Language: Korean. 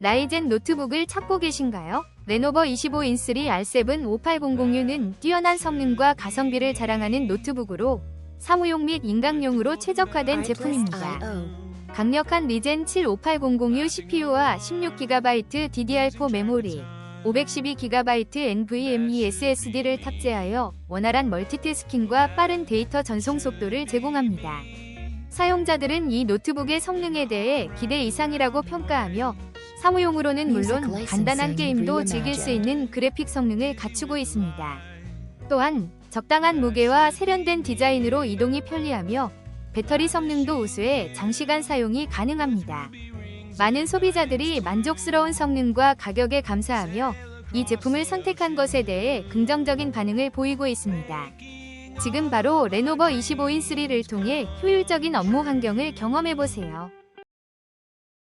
라이젠 노트북을 찾고 계신가요? 레노버 25인3 R7 5800U는 뛰어난 성능과 가성비를 자랑하는 노트북으로 사무용 및 인강용으로 최적화된 제품입니다. 강력한 리젠 7 5800U CPU와 16GB DDR4 메모리, 512GB NVMe SSD를 탑재하여 원활한 멀티태스킹과 빠른 데이터 전송 속도를 제공합니다. 사용자들은 이 노트북의 성능에 대해 기대 이상이라고 평가하며 사무용으로는 물론 간단한 게임도 즐길 수 있는 그래픽 성능을 갖추고 있습니다. 또한 적당한 무게와 세련된 디자인으로 이동이 편리하며 배터리 성능도 우수해 장시간 사용이 가능합니다. 많은 소비자들이 만족스러운 성능과 가격에 감사하며 이 제품을 선택한 것에 대해 긍정적인 반응을 보이고 있습니다. 지금 바로 레노버 25인 3를 통해 효율적인 업무 환경을 경험해보세요.